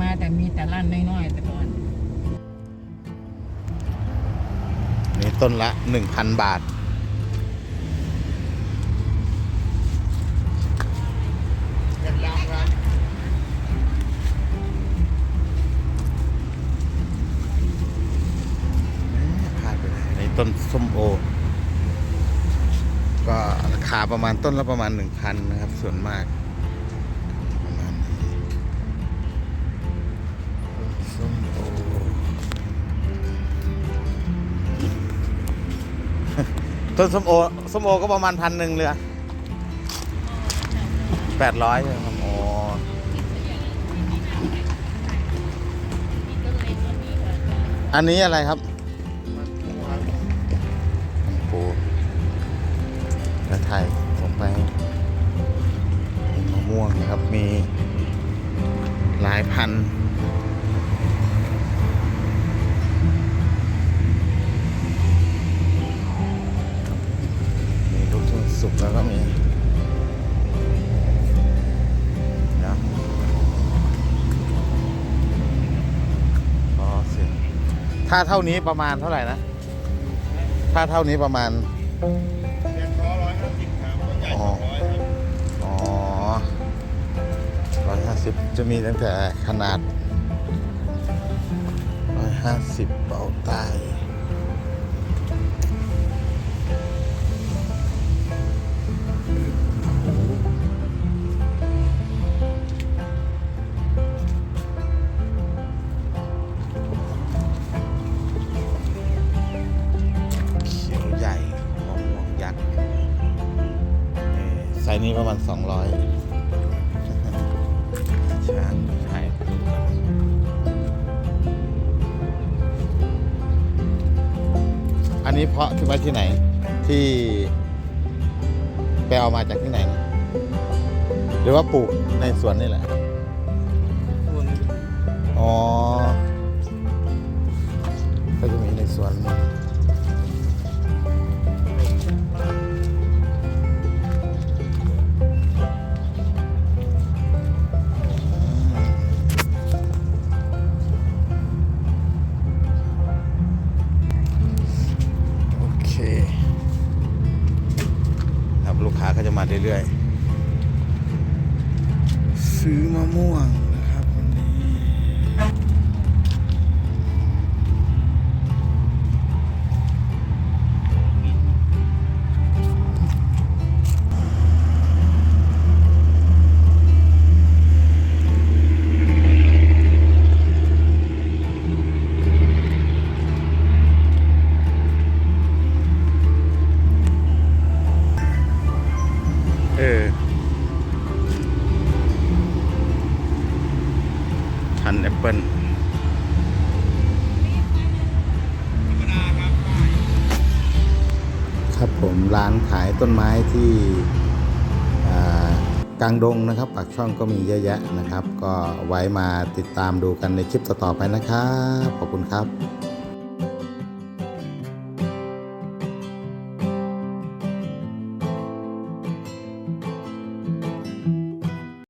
มาแต่มีแต่ร้านน้อยๆแต่ก่อนนี่ต้นละหนึ่งพันบาทพลาดไปในต้นส้มโอ ก็ราคาประมาณต้นละประมาณหนึ่งพันนะครับ ส่วนมาก ต้นส้มโอส้มโอก็ประมาณพันหนึ่งเลยแปดร้อยใช่ไหมครับอ๋ออันนี้อะไรครับโอ้จะถ่ายลงไปมีมะม่วงนะครับ มีหลายพัน แล้วก็มีเดี๋ยวพอเสร็จถ้าเท่านี้ประมาณเท่าไหร่นะ ถ้าเท่านี้ประมาณเรียนคอร้อยห้าสิบครับต้นใหญ่อ๋อสองร้อยครับอ๋อร้อยห้าสิบจะมีตั้งแต่ขนาดร้อยห้าสิบเบาใต้เนี้ประมาณสองร้อยช้างใช่อันนี้เพาะที่ไว้ที่ไหน ที่ไปเอามาจากที่ไหนนะหรือว่าปลูกในสวนนี่แหละ อ๋อ ก็จะมีในสวนโอ มาเรื่อยๆ ซื้อมะม่วง พันแอปเปิลครับผมร้านขายต้นไม้ที่กลางดงนะครับปากช่องก็มีเยอะแยะนะครับ ก็ไว้มาติดตามดูกันในคลิปต่อๆไปนะครับ ขอบคุณครับ